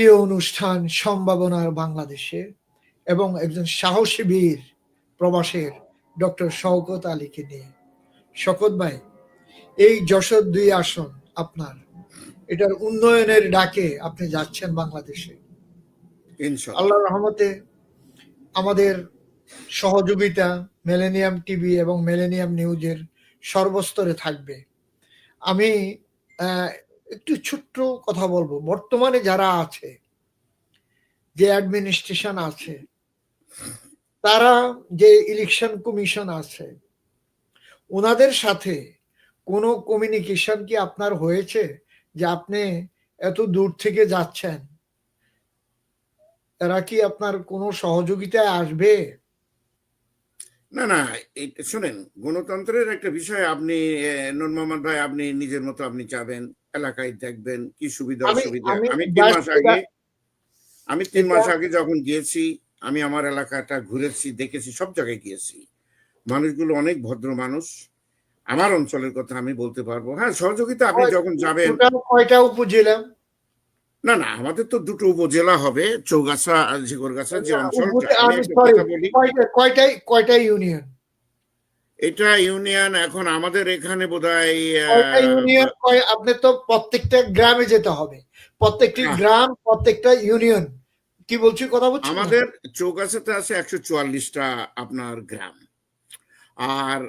প্রিয় অনুষ্ঠান সম্ভাবনার বাংলাদেশে এবং একজন সাহসী বীর প্রবাসের ডক্টর শওকত আলীকে নিয়ে। শকত ভাই এই যশোর দুই আসন আপনার এটার উন্নয়নের ডাকে আপনি যাচ্ছেন বাংলাদেশে। আল্লাহ রহমতে আমাদের সহযোগিতা মেলেনিয়াম টিভি এবং মেলেনিয়াম নিউজের সর্বস্তরে থাকবে। আমি একটু ছোট্ট কথা বলব। বর্তমানে যারা আছে, যে অ্যাডমিনিস্ট্রেশন আছে, তারা যে ইলেকশন কমিশন আছে, ওনাদের সাথে কোনো কমিউনিকেশন কি আপনার হয়েছে? যে আপনি এত দূর থেকে যাচ্ছেন এরা কি আপনার কোনো সহযোগিতায় আসবে? না না শুনেন, গণতন্ত্রের একটা বিষয় আপনি নূর মোহাম্মদ ভাই, আপনি নিজের মতো আপনি যাবেন এলাকায় দেখবেন কি সুবিধা অসুবিধা? আমি তিন মাস আগে আমি তিন মাস আগে যখন গিয়েছি আমি আমার এলাকাটা ঘুরেছি দেখেছি সব জায়গায় গিয়েছি। মানুষগুলো অনেক ভদ্র মানুষ। আমার অঞ্চলের কথা আমি বলতে পারব। হ্যাঁ সহযোগিতা আপনি যখন যাবেন কয়টা উপজেলা? না না আমাদের তো দুটো উপজেলা হবে চৌগাছা আর ঝিগরগাছা যে কয়টা কয়টাই কয়টা ইউনিয়ন? এটা ইউনিয়ন এখন আমাদের এখানে বোধহয় ইউনিয়ন কয় আপনি তো প্রত্যেকটা গ্রামে যেতে হবে। প্রত্যেকটি হ্যাঁ। গ্রাম প্রত্যেকটা ইউনিয়ন। কি বলছি কথা বলছি আমাদের চৌগাছাতে আছে একশো চুয়াল্লিশটা আপনার গ্রাম। আর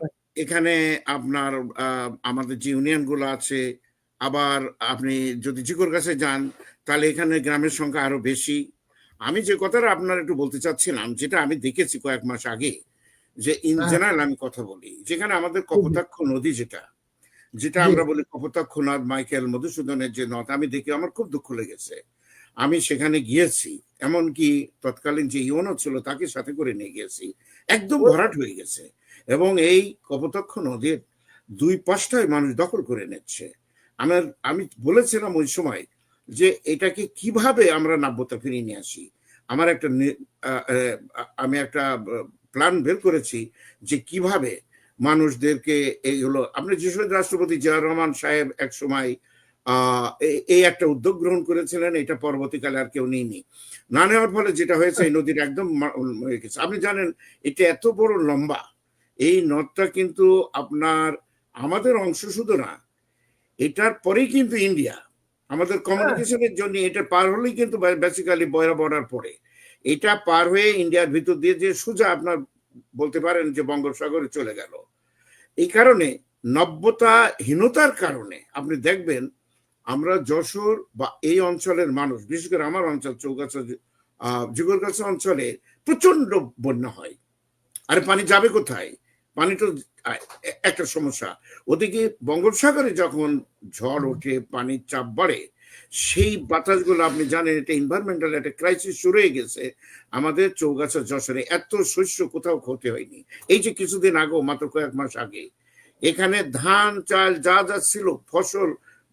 এখানে আপনার আমাদের যে ইউনিয়নগুলো আছে আবার আপনি যদি জিকোর কাছে যান তাহলে এখানে গ্রামের সংখ্যা আরও বেশি। আমি যে কথাটা আপনার একটু বলতে চাচ্ছিলাম যেটা আমি দেখেছি কয়েক মাস আগে যে ইন হ্যাঁ। জেনারেল আমি কথা বলি যেখানে আমাদের কপোতাক্ষ নদী যেটা যেটা আমরা বলি কপোতাক্ষ নদ মাইকেল মধুসূদনের যে নদ আমি দেখে আমার খুব দুঃখ লেগেছে। আমি সেখানে গিয়েছি এমনকি তৎকালীন যে ইউনো ছিল তাকে সাথে করে নিয়ে গিয়েছি একদম ভরাট হয়ে গেছে। এবং এই কপোতাক্ষ নদীর দুই পাশটাই মানুষ দখল করে নিচ্ছে। আমার আমি বলেছিলাম ওই সময় যে এটাকে কীভাবে আমরা নাব্যতা ফিরিয়ে নিয়ে আসি। আমার একটা আমি একটা প্ল্যান বের করেছি যে কীভাবে মানুষদেরকে এই হলো আপনি যে সময় রাষ্ট্রপতি জিয়া রহমান সাহেব এক সময় এই একটা উদ্যোগ গ্রহণ করেছিলেন এটা পরবর্তীকালে আর কেউ নেয়নি। না নেওয়ার ফলে যেটা হয়েছে এই নদীর একদম হয়ে আপনি জানেন এটা এত বড় লম্বা এই নদটা কিন্তু আপনার আমাদের অংশ শুধু না এটার পরেই কিন্তু ইন্ডিয়া। আমাদের কমিউনিকেশনের জন্য এটা পার হলেই কিন্তু বেসিক্যালি বয়রা বর্ডার পড়ে। এটা পার হয়ে ইন্ডিয়ার ভিতর দিয়ে যে সোজা আপনার বলতে পারেন যে বঙ্গোপসাগরে চলে গেল। এই কারণে নব্যতাহীনতার কারণে আপনি দেখবেন আমরা যশোর বা এই অঞ্চলের মানুষ, বিশেষ করে আমার অঞ্চল, চৌগাছা জিগরগাছা অঞ্চলে প্রচণ্ড বন্যা হয়। আরে পানি যাবে কোথায়? পানি তো একটা সমস্যা। ওদিকে বঙ্গোপসাগরে যখন ঝড় ওঠে, পানির চাপ বাড়ে সেই বাতাসগুলো আপনি জানেন, এটা এনভায়রনমেন্টাল একটা ক্রাইসিস শুরু হয়ে গেছে। আমাদের চৌগাছা যশোরে এত শস্য কোথাও ক্ষতি হয়নি। এই যে কিছুদিন আগেও, মাত্র কয়েক মাস আগে, এখানে ধান, চাল যা যা ছিল, ফসল,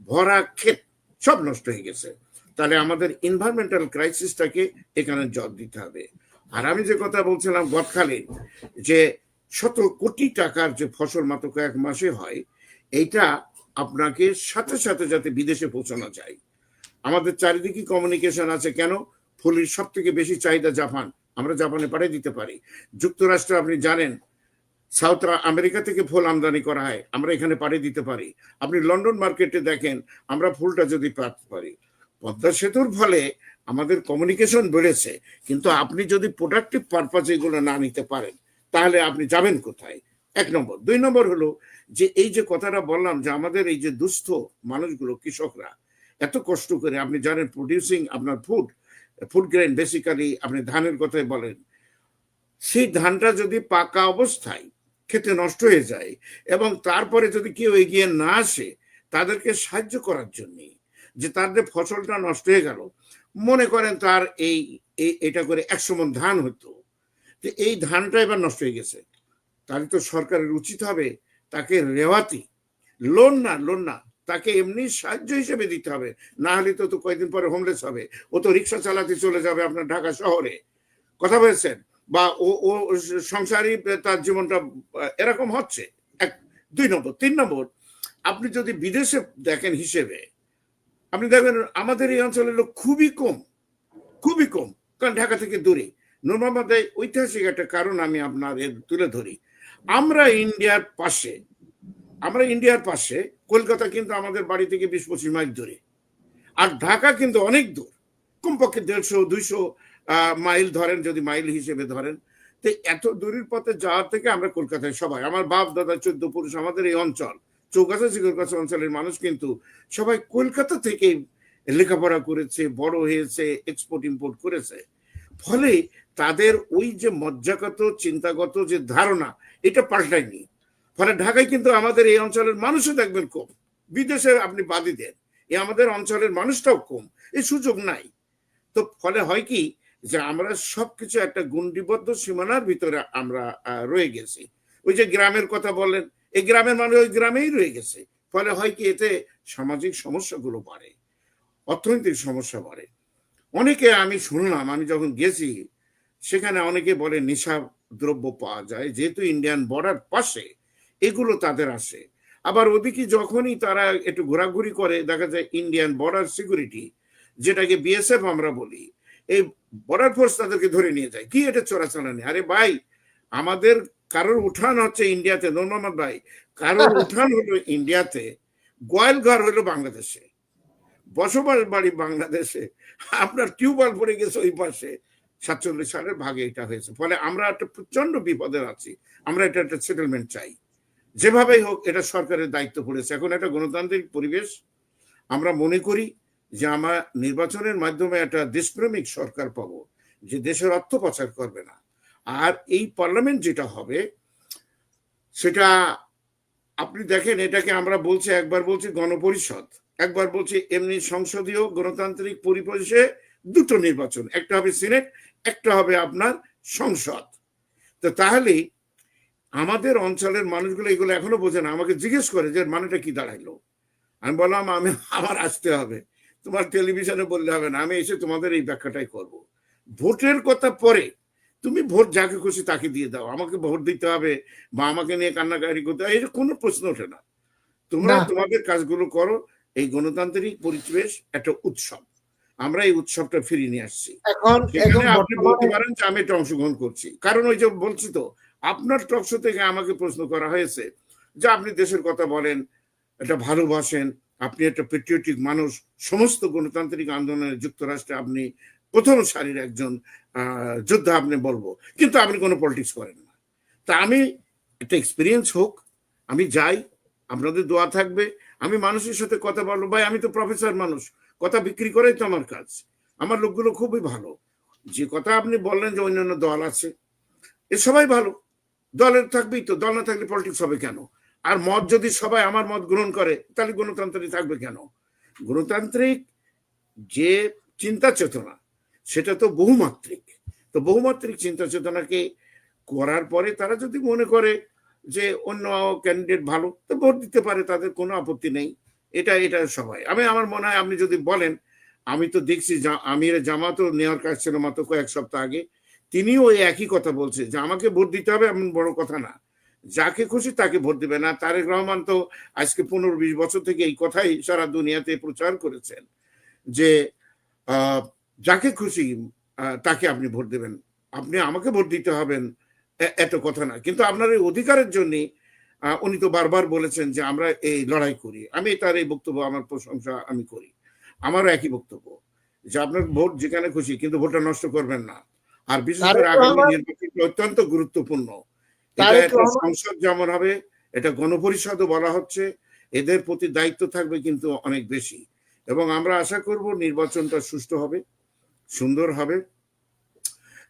ভরা ক্ষেত, সব নষ্ট হয়ে গেছে। তাহলে আমাদের এনভায়রনমেন্টাল ক্রাইসিসটাকে এখানে জব দিতে হবে। আর আমি যে কথা বলছিলাম গতকালে যে শত কোটি টাকার যে ফসল মাত্র কয়েক মাসে হয়, এইটা আপনাকে সাথে সাথে যাতে বিদেশে পৌঁছানো যায়। আমাদের চারিদিকে কমিউনিকেশন আছে কেন? ফুলের সব থেকে বেশি চাহিদা জাপান। আমরা জাপানে পাঠিয়ে দিতে পারি। যুক্তরাষ্ট্রে, আপনি জানেন, সাউথ আমেরিকা থেকে ফুল আমদানি করা হয়। আমরা এখানে পাঠিয়ে দিতে পারি। আপনি লন্ডন মার্কেটে দেখেন, আমরা ফুলটা যদি পাতে পারি। পদ্মা সেতুর ফলে আমাদের কমিউনিকেশন বেড়েছে। কিন্তু আপনি যদি প্রোডাক্টিভ পারপাস এগুলো না নিতে পারেন, তাহলে আপনি যাবেন কোথায়? এক নম্বর। দুই নম্বর হলো যে এই যে কথাটা বললাম যে আমাদের এই যে দুস্থ মানুষগুলো, কৃষকরা, এত কষ্ট করে আপনি জানেন প্রডিউসিং আপনার ফুড ফুড গ্রেন বেসিক্যালি আপনি ধানের কথাই বলেন। সেই ধানটা যদি পাকা অবস্থায় খেতে নষ্ট হয়ে যায় এবং তারপরে যদি কেউ এগিয়ে না আসে তাদেরকে সাহায্য করার জন্য যে তাদের ফসলটা নষ্ট হয়ে গেল, মনে করেন তার এই এটা করে একশো মন ধান হতো যে এই ধানটা এবার নষ্ট হয়ে গেছে। তাহলে তো সরকারের উচিত হবে তাকে রেওয়াতি, লোন না লোন না, তাকে এমনি সাহায্য হিসেবে দিতে হবে। না হলে তো তো কয়েকদিন পরে হোমলেস হবে। ও তো রিক্সা চালাতে চলে যাবে আপনার ঢাকা শহরে। কথা বলেছেন? বা ও ও সংসারই তার জীবনটা এরকম হচ্ছে। এক, দুই নম্বর, তিন নম্বর, আপনি যদি বিদেশে দেখেন হিসেবে, আপনি দেখবেন আমাদের এই অঞ্চলের লোক খুবই কম খুবই কম। কারণ ঢাকা থেকে দূরে। নর্মাবাদে ঐতিহাসিক একটা কারণ আমি আপনাদের তুলে ধরি। আমরা ইন্ডিয়ার পাশে, আমরা ইন্ডিয়ার পাশে, কলকাতা কিন্তু আমাদের বাড়ি থেকে বিশ পঁচিশ মাইল দূরে। আর ঢাকা কিন্তু অনেক দূর, কমপক্ষে দেড়শো, দুইশো মাইল ধরেন, যদি মাইল হিসেবে ধরেন। তো এত দূরের পথে যাওয়ার থেকে আমরা কলকাতায় সবাই, আমার বাপ, দাদা, চোদ্দ পুরুষ আমাদের এই অঞ্চল, চৌকাছা শিকরকাছা অঞ্চলের মানুষ কিন্তু সবাই কলকাতা থেকে লেখাপড়া করেছে, বড় হয়েছে এক্সপোর্ট ইম্পোর্ট করেছে। ফলে তাদের ওই যে মজ্জাগত, চিন্তাগত যে ধারণা, এটা পাল্টায়নি। ফলে ঢাকায় কিন্তু আমাদের এই অঞ্চলের মানুষও দেখবেন কম। বিদেশে আপনি বাদই দেন। এ আমাদের অঞ্চলের মানুষটাও কম। এই সুযোগ নাই। তো ফলে হয় কি যে আমরা সবকিছু একটা গুন্ডিবদ্ধ সীমানার ভিতরে আমরা রয়ে গেছি। ওই যে গ্রামের কথা বলেন এই গ্রামের মানুষ ওই গ্রামেই রয়ে গেছে। ফলে হয় কি এতে সামাজিক সমস্যাগুলো বাড়ে, অর্থনৈতিক সমস্যা বাড়ে। অনেকে আমি শুনলাম আমি যখন গেছি সেখানে অনেকে বলে নেশা দ্রব্য পাওয়া যায় যেহেতু ইন্ডিয়ান বর্ডার পাশে এগুলো তাদের আসে। আবার ওদিকে যখনই তারা একটু ঘোরাঘুরি করে দেখা যায় ইন্ডিয়ান বর্ডার সিকিউরিটি যেটাকে বিএসএফ আমরা বলি এই বর্ডার ফোর্স তাদেরকে ধরে নিয়ে যায়। কি এটা চোরাচালানি? আরে ভাই আমাদের কারোর উঠান হচ্ছে ইন্ডিয়াতে নর্মাদ ভাই কারোর উঠান হলো ইন্ডিয়াতে গোয়ালঘর হলো বাংলাদেশে। বসবাস বাড়ি বাংলাদেশে। আপনার টিউবওয়েল পড়ে গেছে ওই পাশে। সাতচল্লিশ সালের ভাগে এটা হয়েছে। ফলে আমরা একটা প্রচণ্ড বিপদে আছি। আমরা এটা একটা সেটেলমেন্ট চাই। যেভাবেই হোক, এটা সরকারের দায়িত্ব পড়েছে। এখন একটা গণতান্ত্রিক পরিবেশ। আমরা মনে করি যে আমরা নির্বাচনের মাধ্যমে একটা দেশপ্রেমিক সরকার পাবো, যে দেশের অর্থ পাচার করবে না। আর এই পার্লামেন্ট যেটা হবে, সেটা আপনি দেখেন, এটাকে আমরা বলছি, একবার বলছি গণপরিষদ। একবার বলছি এমনি সংসদীয় গণতান্ত্রিক পরিবেশে দুটো নির্বাচন একটা হবে সিনেট একটা হবে আপনার সংসদ। তো তাহলে আমাদের অঞ্চলের মানুষগুলো এগুলো এখনও বোঝে না আমাকে জিজ্ঞেস করে যে মানেটা কি দাঁড়াইলো। আমি বললাম আমি আমার আসতে হবে। তোমার টেলিভিশনে বললে হবে না আমি এসে তোমাদের এই ব্যাখ্যাটাই করব। ভোটের কথা পরে তুমি ভোট যাকে খুশি তাকে দিয়ে দাও আমাকে ভোট দিতে হবে বা আমাকে নিয়ে কান্নাকারি করতে হবে এটা কোনো প্রশ্ন ওঠে না। তোমরা। তোমাদের কাজগুলো করো এই গণতান্ত্রিক পরিবেশ একটা উৎসব। আমরা এই উৎসবটা ফিরিয়ে নিয়ে আসছি। এখন আপনি বলতে পারেন যে আমি এটা অংশগ্রহণ করছি। কারণ ওই যে বলছি তো আপনার টকশো থেকে আমাকে প্রশ্ন করা হয়েছে যে আপনি দেশের কথা বলেন এটা ভালোবাসেন আপনি একটা পেট্রিয়টিক মানুষ সমস্ত গণতান্ত্রিক আন্দোলনের যুক্তরাষ্ট্রে আপনি প্রথম সারির একজন আহ, যোদ্ধা আপনি বলব। কিন্তু আপনি কোনো পলিটিক্স করেন না। তা আমি একটা এক্সপিরিয়েন্স হোক আমি যাই আপনাদের দোয়া থাকবে আমি মানুষের সাথে কথা বলব। ভাই, আমি তো প্রফেসর মানুষ। কথা বিক্রি করাই তো আমার কাজ। আমার লোকগুলো খুবই ভালো। যে কথা আপনি বললেন যে অন্যান্য দল আছে, এ সবাই ভালো। দলের থাকবেই তো, দল না থাকলে পলিটিক্স হবে কেন? আর মত যদি সবাই আমার মত গ্রহণ করে, তাহলে গণতন্ত্রই থাকবে কেন? গণতান্ত্রিক যে চিন্তা চেতনা, সেটা তো বহুমাত্রিক। তো বহুমাত্রিক চিন্তা চেতনাকে করার পরে তারা যদি মনে করে যে অন্য ক্যান্ডিডেট ভালো, তো ভোট দিতে পারে, তাদের কোনো আপত্তি নেই। এটা এটা সবাই। আমি, আমার মনে হয় আপনি যদি বলেন, আমি তো দেখছি আমির জামাতও নেওয়ার কাজ ছিল মাত্র কয়েক সপ্তাহ আগে, তিনিও ওই একই কথা বলছে, যে আমাকে ভোট দিতে হবে এমন বড় কথা না। যাকে খুশি তাকে ভোট দিবে না। তারেক রহমান তো আজকে পনেরো বিশ বছর থেকে এই কথাই সারা দুনিয়াতে প্রচার করেছেন, যে যাকে খুশি তাকে আপনি ভোট দেবেন। আপনি আমাকে ভোট দিতে হবেন। এত কথা না কিন্তু আপনার এই অধিকারের জন্য উনি তো বারবার বলেছেন যে আমরা এই লড়াই করি। আমি তার এই বক্তব্য আমার প্রশংসা আমি করি। আমারও একই বক্তব্য যে আপনার ভোট যেখানে খুশি কিন্তু ভোটটা নষ্ট করবেন না। আর বিশেষ করে আগামী নির্বাচনটা অত্যন্ত গুরুত্বপূর্ণ। এটা সংসদ যেমন হবে এটা গণপরিষদও বলা হচ্ছে। এদের প্রতি দায়িত্ব থাকবে কিন্তু অনেক বেশি। এবং আমরা আশা করব নির্বাচনটা সুষ্ঠু হবে সুন্দর হবে।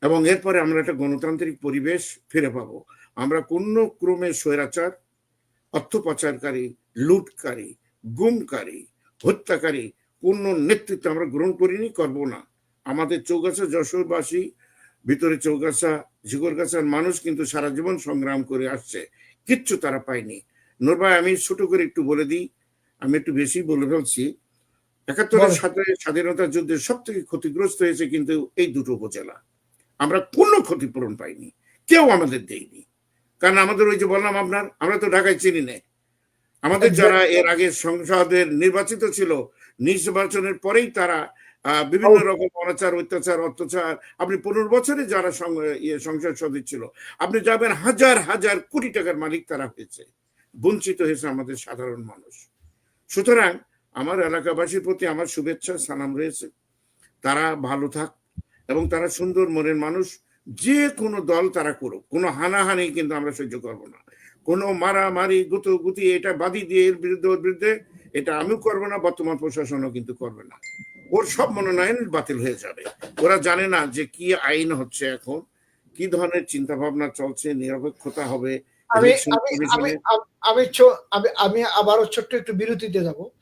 এবং এরপরে আমরা একটা গণতান্ত্রিক পরিবেশ ফিরে পাবো। আমরা কোনো ক্রমে স্বৈরাচার অর্থ পাচারকারী লুটকারী গুমকারী হত্যাকারী কোন নেতৃত্ব আমরা গ্রহণ করিনি করব না। আমাদের চৌগাছা যশোরবাসী ভিতরে চৌগাছা ঝিগরগাছার মানুষ কিন্তু সারা জীবন সংগ্রাম করে আসছে। কিচ্ছু তারা পায়নি। নোরভাই আমি ছোট করে একটু বলে দিই আমি একটু বেশি বলে ফেলছি। একাত্তরের সাথে স্বাধীনতা যুদ্ধে সব থেকে ক্ষতিগ্রস্ত হয়েছে কিন্তু এই দুটো উপজেলা। আমরা কোনো ক্ষতিপূরণ পাইনি কেউ আমাদের দেয়নি। কারণ আমাদের ওই যে বললাম আপনার আমরা তো ঢাকায় চিনি না। আমাদের যারা এর আগে সংসদের নির্বাচিত ছিল নির্বাচনের পরেই তারা বিভিন্ন রকম অনাচার অত্যাচার অত্যাচার আপনি পনেরো বছরে যারা ইয়ে সংসদ সদস্য ছিল আপনি যাবেন হাজার হাজার কোটি টাকার মালিক তারা হয়েছে। বঞ্চিত হয়েছে আমাদের সাধারণ মানুষ। সুতরাং আমার এলাকাবাসীর প্রতি আমার শুভেচ্ছা সালাম রয়েছে। তারা ভালো থাক এবং তারা সুন্দর মনের মানুষ যে কোনো দল তারা করুক। কোনো হানাহানি কিন্তু আমরা সহ্য করব না। কোনো মারামারি গুতো গুতি এটা বাদি দিয়ে এর বিরুদ্ধে ওর বিরুদ্ধে এটা আমিও করব না বর্তমান প্রশাসনও কিন্তু করবে না। ওর সব মনোনয়ন বাতিল হয়ে যাবে। ওরা জানে না যে কি আইন হচ্ছে এখন কি ধরনের চিন্তা ভাবনা চলছে নিরপেক্ষতা হবে আমি আমি আমি আবারও ছোট্ট একটু বিরতিতে যাব।